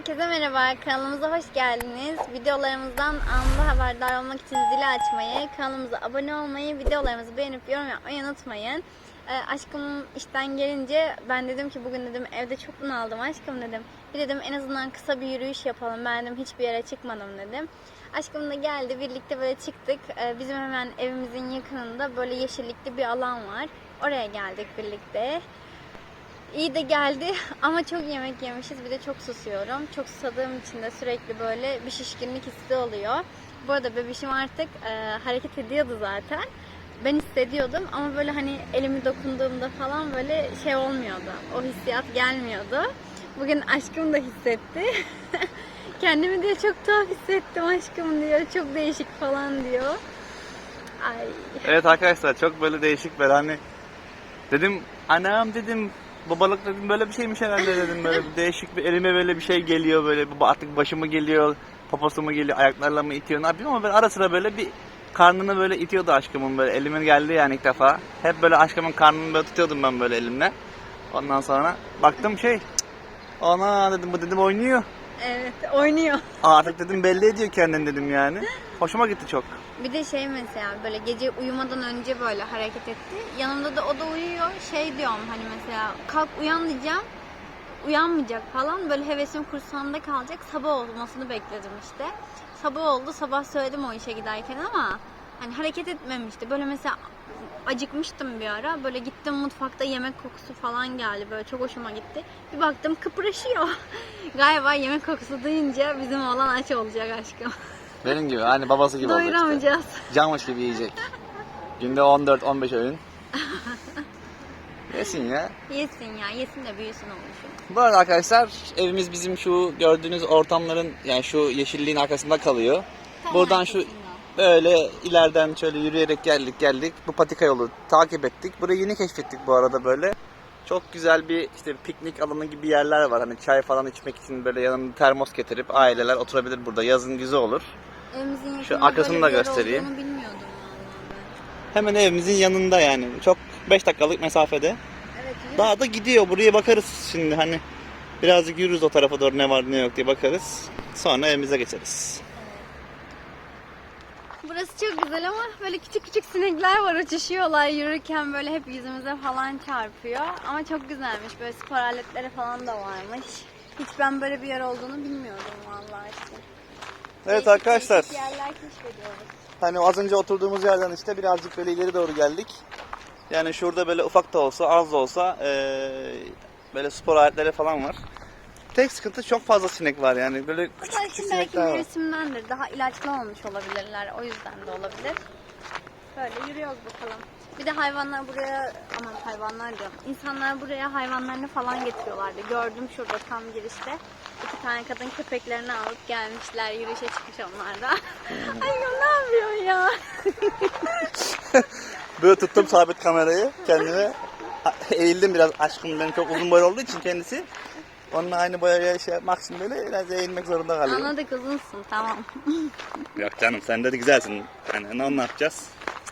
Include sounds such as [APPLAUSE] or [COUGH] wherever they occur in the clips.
Herkese merhaba, kanalımıza hoş geldiniz. Videolarımızdan anında haberdar olmak için zili açmayı, kanalımıza abone olmayı, videolarımızı beğenip yorum yapmayı unutmayın. Ee, aşkım işten gelince ben dedim ki bugün dedim evde çok bunaldım aşkım dedim. Bir dedim en azından kısa bir yürüyüş yapalım. Ben dedim hiçbir yere çıkmadım dedim. Aşkım da geldi birlikte böyle çıktık. Ee, bizim hemen evimizin yakınında böyle yeşillikli bir alan var. Oraya geldik birlikte. İyi de geldi [LAUGHS] ama çok yemek yemişiz. Bir de çok susuyorum. Çok susadığım için de sürekli böyle bir şişkinlik hissi oluyor. Bu arada bebişim artık e, hareket ediyordu zaten. Ben hissediyordum ama böyle hani elimi dokunduğumda falan böyle şey olmuyordu. O hissiyat gelmiyordu. Bugün aşkım da hissetti. [LAUGHS] Kendimi diyor çok tuhaf hissettim aşkım diyor. Çok değişik falan diyor. Ay. Evet arkadaşlar çok böyle değişik böyle hani dedim anam dedim babalık dedim böyle bir şeymiş herhalde dedim böyle değişik bir elime böyle bir şey geliyor böyle bu artık başımı geliyor poposu geliyor ayaklarla mı itiyor ne yapayım ama ben ara sıra böyle bir karnını böyle itiyordu aşkımın böyle elime geldi yani ilk defa. Hep böyle aşkımın karnını böyle tutuyordum ben böyle elimle. Ondan sonra baktım şey ana dedim bu dedim oynuyor Evet oynuyor. artık dedim belli ediyor kendini dedim yani hoşuma gitti çok Bir de şey mesela böyle gece uyumadan önce böyle hareket etti. Yanımda da o da uyuyor. Şey diyorum hani mesela kalk uyan diyeceğim. Uyanmayacak falan. Böyle hevesim kursağımda kalacak. Sabah olmasını bekledim işte. Sabah oldu. Sabah söyledim o işe giderken ama hani hareket etmemişti. Böyle mesela acıkmıştım bir ara. Böyle gittim mutfakta yemek kokusu falan geldi. Böyle çok hoşuma gitti. Bir baktım kıpraşıyor. [LAUGHS] Galiba yemek kokusu duyunca bizim oğlan aç olacak aşkım. [LAUGHS] Benim gibi hani babası gibi işte. Doyuramayacağız. [LAUGHS] Camış gibi yiyecek. Günde 14-15 öğün. Yesin ya. Yesin ya, yesin de büyüsün olmuşum. Bu arada arkadaşlar evimiz bizim şu gördüğünüz ortamların yani şu yeşilliğin arkasında kalıyor. Buradan şu böyle ileriden şöyle yürüyerek geldik geldik. Bu patika yolu takip ettik. Burayı yeni keşfettik bu arada böyle. Çok güzel bir işte piknik alanı gibi yerler var. Hani çay falan içmek için böyle yanında termos getirip aileler oturabilir burada. Yazın güzel olur. Evimizin Şu arkasını da göstereyim. Hemen evimizin yanında yani. Çok 5 dakikalık mesafede. Evet. Daha da gidiyor. Buraya bakarız şimdi hani. Birazcık yürürüz o tarafa doğru ne var ne yok diye bakarız. Sonra evimize geçeriz. Burası çok güzel ama böyle küçük küçük sinekler var uçuşuyorlar yürürken böyle hep yüzümüze falan çarpıyor. Ama çok güzelmiş böyle spor aletleri falan da varmış. Hiç ben böyle bir yer olduğunu bilmiyordum vallahi işte. Evet Değişik arkadaşlar. değişik yerler keşfediyoruz. Hani az önce oturduğumuz yerden işte birazcık böyle ileri doğru geldik. Yani şurada böyle ufak da olsa az da olsa eee, böyle spor aletleri falan var. Tek sıkıntı çok fazla sinek var yani böyle küçük Belki küçük belki sinekler var. mevsimdendir. Daha ilaçlı olmuş olabilirler. O yüzden de olabilir. Böyle yürüyoruz bakalım. Bir de hayvanlar buraya, aman hayvanlar diyorum. İnsanlar buraya hayvanlarını falan getiriyorlardı. Gördüm şurada tam girişte. İki tane kadın köpeklerini alıp gelmişler. Yürüyüşe çıkmış onlar da. [LAUGHS] Ay ya ne yapıyorsun ya? [LAUGHS] Böyle tuttum sabit kamerayı kendime. Eğildim biraz aşkım benim çok uzun boy olduğu için kendisi. Onunla aynı boyaya şey yapmak için böyle biraz eğilmek zorunda kalıyorum. Anladık uzunsun tamam. [LAUGHS] Yok canım sen de güzelsin. Yani ne onu yapacağız?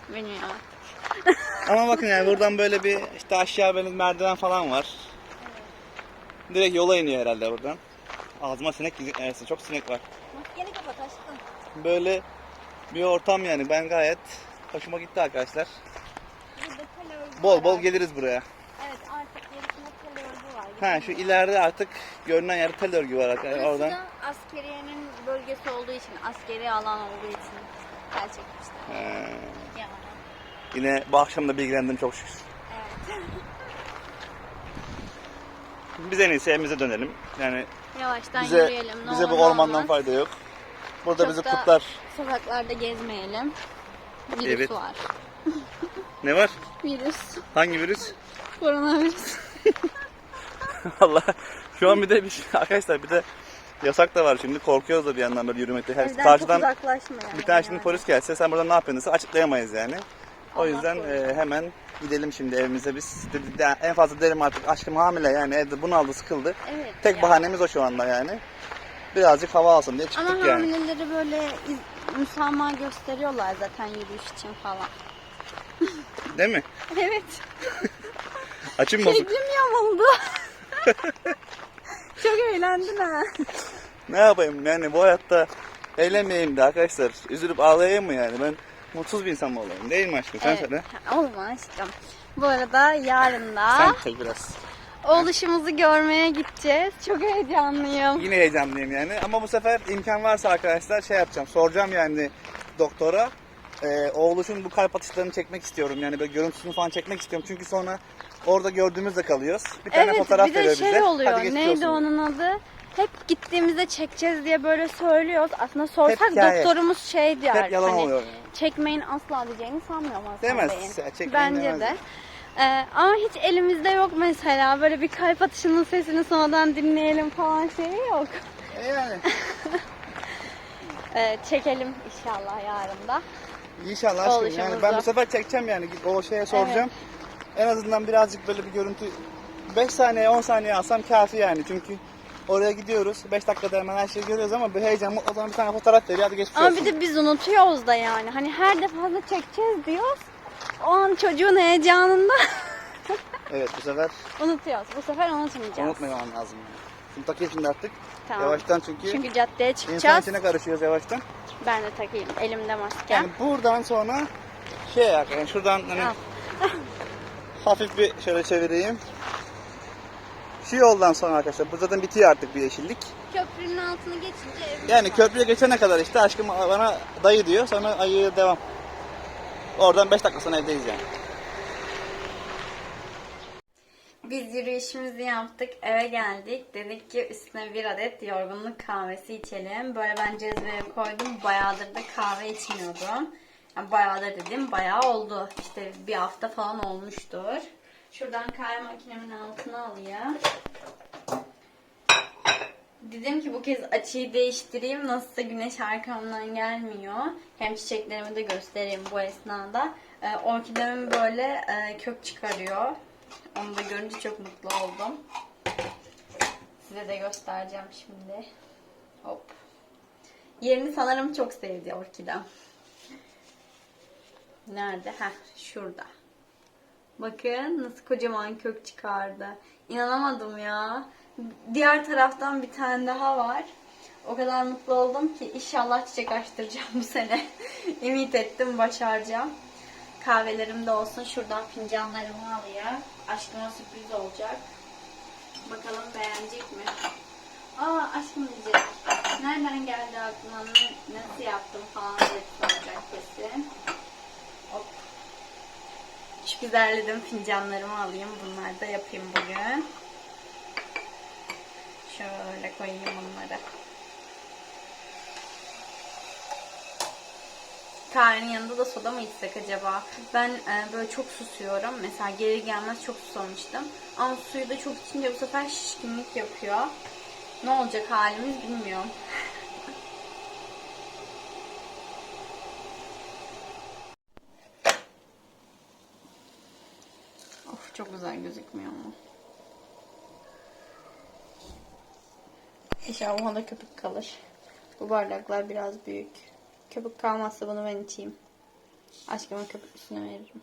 Bilmiyorum. Ama bakın yani buradan böyle bir işte aşağı böyle merdiven falan var. Direkt yola iniyor herhalde buradan. Ağzıma sinek girsin. Çok sinek var. Maskeni kapat aşkım. Böyle bir ortam yani. Ben gayet hoşuma gitti arkadaşlar. Bol bol geliriz buraya. Evet artık yarısında tel örgü var. Ha şu ileride artık görünen yerde tel örgü var. Burası Oradan. da askeriyenin bölgesi olduğu için, askeri alan olduğu için. Ee, Ya. yine bu akşam da bilgilendim çok şükür. Evet. Biz en iyisi evimize dönelim. Yani Yavaştan bize yürüyelim. Ne bize olur bu ne ormandan olmaz. fayda yok. Burada Çok bizi da- kurtlar. Sokaklarda gezmeyelim. Virüs Evet. var. Ne var? Virüs. Hangi virüs? Koronavirüs. [LAUGHS] [LAUGHS] Allah. Şu an bir de bir şey, [LAUGHS] arkadaşlar bir de yasak da var şimdi. Korkuyoruz da bir yandan böyle yürümekte. Her Evden karşıdan çok uzaklaşmayalım. bir tane şimdi yani. polis gelse sen burada ne yapıyorsun açıklayamayız yani. O Allah yüzden korusun. e, hemen gidelim şimdi evimize biz. De- de- En fazla derim artık aşkım hamile yani evde bunaldı sıkıldı. Evet. Tek ya. bahanemiz o şu anda yani. Birazcık hava alsın diye çıktık Ama yani. hamileleri böyle iz- müsamaha gösteriyorlar zaten yürüyüş için falan. Değil mi? [LAUGHS] Evet. Açın bozuk. Şeklim yamuldu. [LAUGHS] Çok eğlendin ha. Ne yapayım yani bu hayatta eğlenmeyeyim de arkadaşlar. Üzülüp ağlayayım mı yani? Ben mutsuz bir insan mı olayım? Değil mi aşkım? Sen söyle. Olma aşkım. Bu arada yarın da Sen çek biraz. oğluşumuzu görmeye gideceğiz. Çok heyecanlıyım. Yine heyecanlıyım yani. Ama bu sefer imkan varsa arkadaşlar şey yapacağım. Soracağım yani doktora. Ee, oğluşun bu kalp atışlarını çekmek istiyorum. Yani böyle görüntüsünü falan çekmek istiyorum. Çünkü sonra orada gördüğümüzde kalıyoruz. Bir tane Evet fotoğraf bir de veriyor şey bize. oluyor. Hadi geçmiş Neydi olsun. onun adı? Hep gittiğimizde çekeceğiz diye böyle söylüyoruz. Aslında sorsak hikaye. doktorumuz şey diyor. Hep yalan hani, oluyor. Çekmeyin asla diyeceğini sanmıyorum Hasan Demez. Çekmeyin Bence demez. de. Ee, ama hiç elimizde yok mesela böyle bir kalp atışının sesini sonradan dinleyelim falan şeyi yok. Yani. [LAUGHS] Ee, çekelim inşallah yarın da. İnşallah aşkım. Yani ben bu sefer çekeceğim yani. O şeye soracağım. En azından birazcık böyle bir görüntü 5 saniye 10 saniye alsam kafi yani. Çünkü oraya gidiyoruz. 5 dakikada hemen her şeyi görüyoruz ama bir heyecan mutlaka bir tane fotoğraf veriyor. Hadi geçmiş Ama olsun. bir de biz unutuyoruz da yani. Hani her defasında çekeceğiz diyoruz. O an çocuğun heyecanında [LAUGHS] Evet bu sefer unutuyoruz. Bu sefer unutmayacağız. unutmamam lazım. Yani. Şimdi takayım şimdi artık. Tamam. Yavaştan çünkü, Çünkü caddeye insan çıkacağız. içine karışıyoruz yavaştan. Ben de takayım. Elimde maske. Yani buradan sonra şey yani şuradan hani Al. Hafif bir şöyle çevireyim. Şu yoldan sonra arkadaşlar bu zaten bitiyor artık bir yeşillik. Köprünün altını geçince evimiz Yani var. köprüye geçene kadar işte aşkım bana dayı diyor sonra ayı devam. Oradan 5 dakika sonra evdeyiz yani. Biz yürüyüşümüzü yaptık, eve geldik. Dedik ki üstüne bir adet yorgunluk kahvesi içelim. Böyle ben cezveye koydum. Bayağıdır da kahve içmiyordum. Yani bayağıdır dedim, bayağı oldu. İşte bir hafta falan olmuştur. Şuradan kahve makinemin altına alayım. Dedim ki bu kez açıyı değiştireyim. Nasılsa güneş arkamdan gelmiyor. Hem çiçeklerimi de göstereyim bu esnada. Ee, orkidemin böyle e, kök çıkarıyor. Onu da görünce çok mutlu oldum. Size de göstereceğim şimdi. Hop. Yerini sanırım çok sevdi orkidem. Nerede? Heh, şurada. Bakın nasıl kocaman kök çıkardı. İnanamadım ya. Diğer taraftan bir tane daha var. O kadar mutlu oldum ki inşallah çiçek açtıracağım bu sene. [LAUGHS] Ümit ettim başaracağım. Kahvelerim de olsun. Şuradan fincanlarımı alayım. Aşkıma sürpriz olacak. Bakalım beğenecek mi? Aa aşkım diyecek. Nereden geldi aklına? Nasıl yaptım falan diye soracak kesin. Hop. Şu güzelledim fincanlarımı alayım. Bunları da yapayım bugün. Şöyle koyayım onları. Kahvenin yanında da soda mı içsek acaba? Ben e, böyle çok susuyorum. Mesela geri gelmez çok susamıştım. Ama suyu da çok içince bu sefer şişkinlik yapıyor. Ne olacak halimiz bilmiyorum. [LAUGHS] çok güzel gözükmüyor mu? İnşallah ona köpük kalır. Bu bardaklar biraz büyük. Köpük kalmazsa bunu ben içeyim. Aşkıma köpüklüsünü veririm.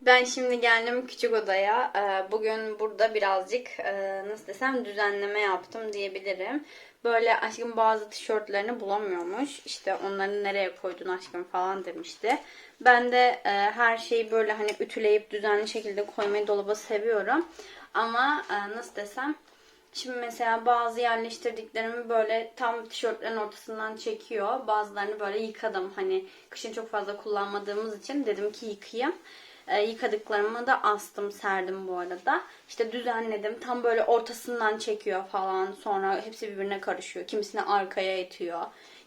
Ben şimdi geldim küçük odaya. Ee, Bugün burada birazcık e, nasıl desem düzenleme yaptım diyebilirim. Böyle aşkım bazı tişörtlerini bulamıyormuş. İşte onları nereye koydun aşkım falan demişti. Ben de e, her şeyi böyle hani ütüleyip düzenli şekilde koymayı dolaba seviyorum. Ama e, nasıl desem Şimdi mesela bazı yerleştirdiklerimi böyle tam tişörtlerin ortasından çekiyor. Bazılarını böyle yıkadım. Hani kışın çok fazla kullanmadığımız için dedim ki yıkayayım. Ee, yıkadıklarımı da astım, serdim bu arada. İşte düzenledim. Tam böyle ortasından çekiyor falan. Sonra hepsi birbirine karışıyor. Kimisini arkaya itiyor.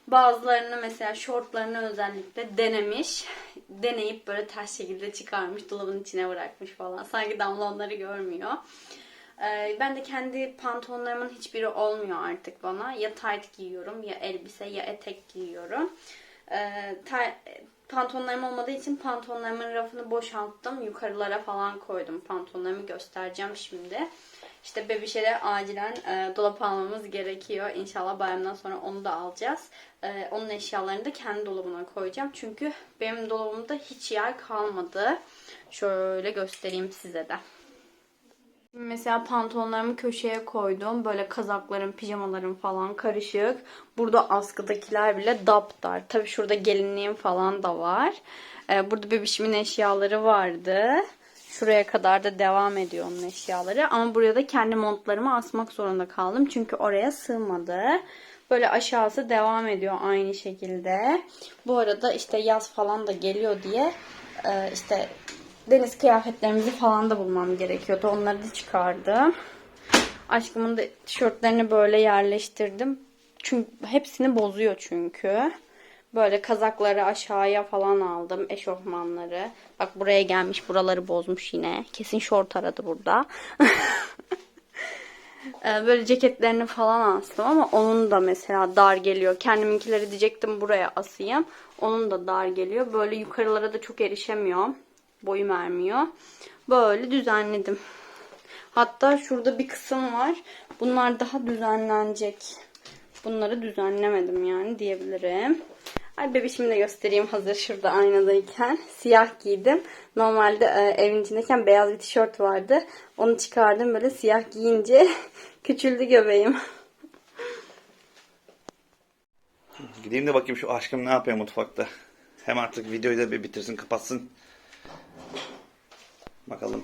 Bazılarını mesela şortlarını özellikle denemiş. Deneyip böyle ters şekilde çıkarmış. Dolabın içine bırakmış falan. Sanki Damla onları görmüyor. Ee, Ben de kendi pantolonlarımın hiçbiri olmuyor artık bana. Ya tight giyiyorum ya elbise ya etek giyiyorum. Ta- Pantolonlarım olmadığı için pantolonlarımın rafını boşalttım. Yukarılara falan koydum. Pantolonlarımı göstereceğim şimdi. İşte bebişlere acilen e, dolap almamız gerekiyor. İnşallah bayramdan sonra onu da alacağız. E, onun eşyalarını da kendi dolabına koyacağım. Çünkü benim dolabımda hiç yer kalmadı. Şöyle göstereyim size de. Mesela pantolonlarımı köşeye koydum. Böyle kazaklarım, pijamalarım falan karışık. Burada askıdakiler bile daptar. Tabii şurada gelinliğim falan da var. Ee, burada bebişimin eşyaları vardı. Şuraya kadar da devam ediyor onun eşyaları. Ama buraya da kendi montlarımı asmak zorunda kaldım. Çünkü oraya sığmadı. Böyle aşağısı devam ediyor aynı şekilde. Bu arada işte yaz falan da geliyor diye e, işte deniz kıyafetlerimizi falan da bulmam gerekiyordu. Onları da çıkardım. Aşkımın da tişörtlerini böyle yerleştirdim. Çünkü hepsini bozuyor çünkü. Böyle kazakları aşağıya falan aldım. Eşofmanları. Bak buraya gelmiş. Buraları bozmuş yine. Kesin şort aradı burada. [LAUGHS] Ee, böyle ceketlerini falan astım ama onun da mesela dar geliyor. Kendiminkileri diyecektim buraya asayım. Onun da dar geliyor. Böyle yukarılara da çok erişemiyor. Boyum ermiyor. Böyle düzenledim. Hatta şurada bir kısım var. Bunlar daha düzenlenecek. Bunları düzenlemedim yani diyebilirim. Ay bebişimi de göstereyim hazır şurada aynadayken. Siyah giydim. Normalde e, evin içindeyken beyaz bir tişört vardı. Onu çıkardım böyle siyah giyince [LAUGHS] küçüldü göbeğim. Gideyim de bakayım şu aşkım ne yapıyor mutfakta. Hem artık videoyu da bir bitirsin kapatsın. Bakalım.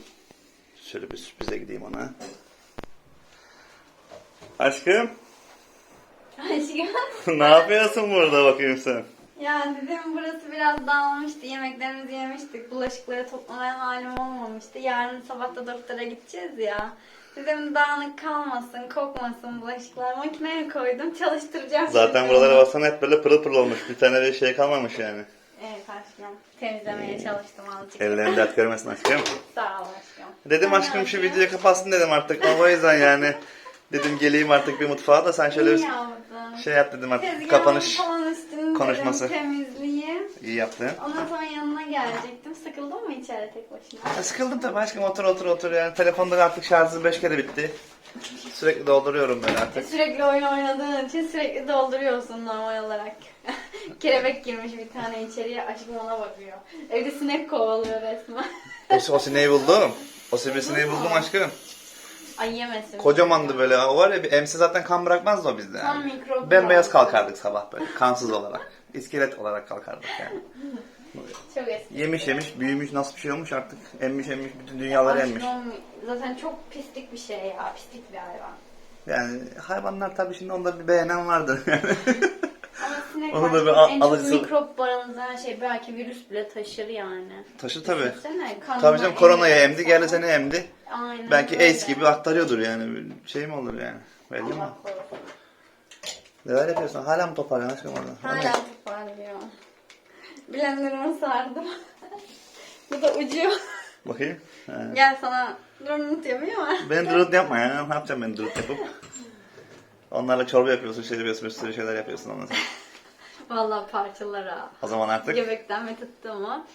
Şöyle bir sürprize gideyim ona. Aşkım Aşkım. [LAUGHS] ne yapıyorsun burada bakayım sen? Ya dedim burası biraz dağılmıştı. Yemeklerimizi yemiştik. Bulaşıkları toplamaya halim olmamıştı. Yarın sabah da doktora gideceğiz ya. Dedim dağınık kalmasın, kokmasın bulaşıklar. Makineye koydum, çalıştıracağım. Zaten şimdi. buralara baksana hep böyle pırıl pırıl olmuş. Bir tane bir şey kalmamış yani. Evet aşkım. Temizlemeye çalıştım azıcık. Ellerini dert görmesin aşkım. [LAUGHS] Sağ ol aşkım. Dedim Sen aşkım şu videoyu kapatsın dedim artık. O yüzden yani. Dedim geleyim artık bir mutfağa da sen şöyle İyi bir şey yap dedim artık. Tezgahın Kapanış konuşması. dedim temizleyeyim. iyi yaptın. Ondan sonra yanına gelecektim. Sıkıldın mı içeri tek başına? Ya sıkıldım tabii aşkım otur otur otur yani. Telefonda artık şarjı 5 kere bitti. Sürekli dolduruyorum ben artık. Sürekli oyun oynadığın için sürekli dolduruyorsun normal olarak. [LAUGHS] [LAUGHS] Kelebek girmiş bir tane içeriye aşkım ona bakıyor. Evde sinek kovalıyor resmen. O, o sineği buldum. O sivrisineği buldum aşkım. Ay yemesin. Kocamandı böyle. O var ya bir emsi zaten kan bırakmazdı o bizde. Tam Yani. mikrop Bembeyaz kalkardık sabah böyle. Kansız olarak. İskelet olarak kalkardık yani. Çok eski. Yemiş yemiş büyümüş nasıl bir şey olmuş artık. Emmiş emmiş bütün dünyaları emmiş. Aşkım, zaten çok pislik bir şey ya. Pislik bir hayvan. Yani hayvanlar tabii şimdi onda bir beğenen vardır yani. [LAUGHS] Ama sinek Onu da bir al- en çok alıcısı- mikrop barındıran şey belki virüs bile taşır yani. Taşı tabii. Düşünsene, kanına Tabii canım koronayı emiyor emdi, falan. geldi seni emdi. Aynen Belki öyle. AIDS gibi aktarıyordur yani. Bir Şey mi olur yani? Belli mi? Allah korusun. Neler yapıyorsun? Hala mı toparlıyorsun aşkım orada? Hala toparlıyor. Blender'ımı sardım. [LAUGHS] Bu da ucu. Bakayım. Ha. Gel sana drone yapayım mı? Ben durut yapma ya. Ne yapacağım ben durut yapıp? Onlarla çorba yapıyorsun, şey yapıyorsun, bir sürü şeyler yapıyorsun sonra. [LAUGHS] Vallahi parçalara. O zaman artık Göbekten mi tuttu mu?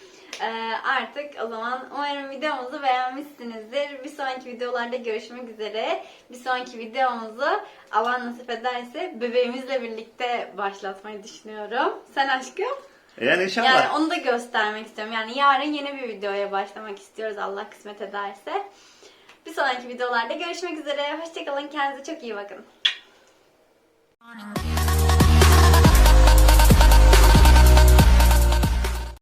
Ee, artık o zaman umarım videomuzu beğenmişsinizdir. Bir sonraki videolarda görüşmek üzere. Bir sonraki videomuzu Allah nasip ederse bebeğimizle birlikte başlatmayı düşünüyorum. Sen aşkım? yani inşallah. Yani onu da göstermek istiyorum. Yani yarın yeni bir videoya başlamak istiyoruz Allah kısmet ederse. Bir sonraki videolarda görüşmek üzere. Hoşçakalın. Kendinize çok iyi bakın. Morning.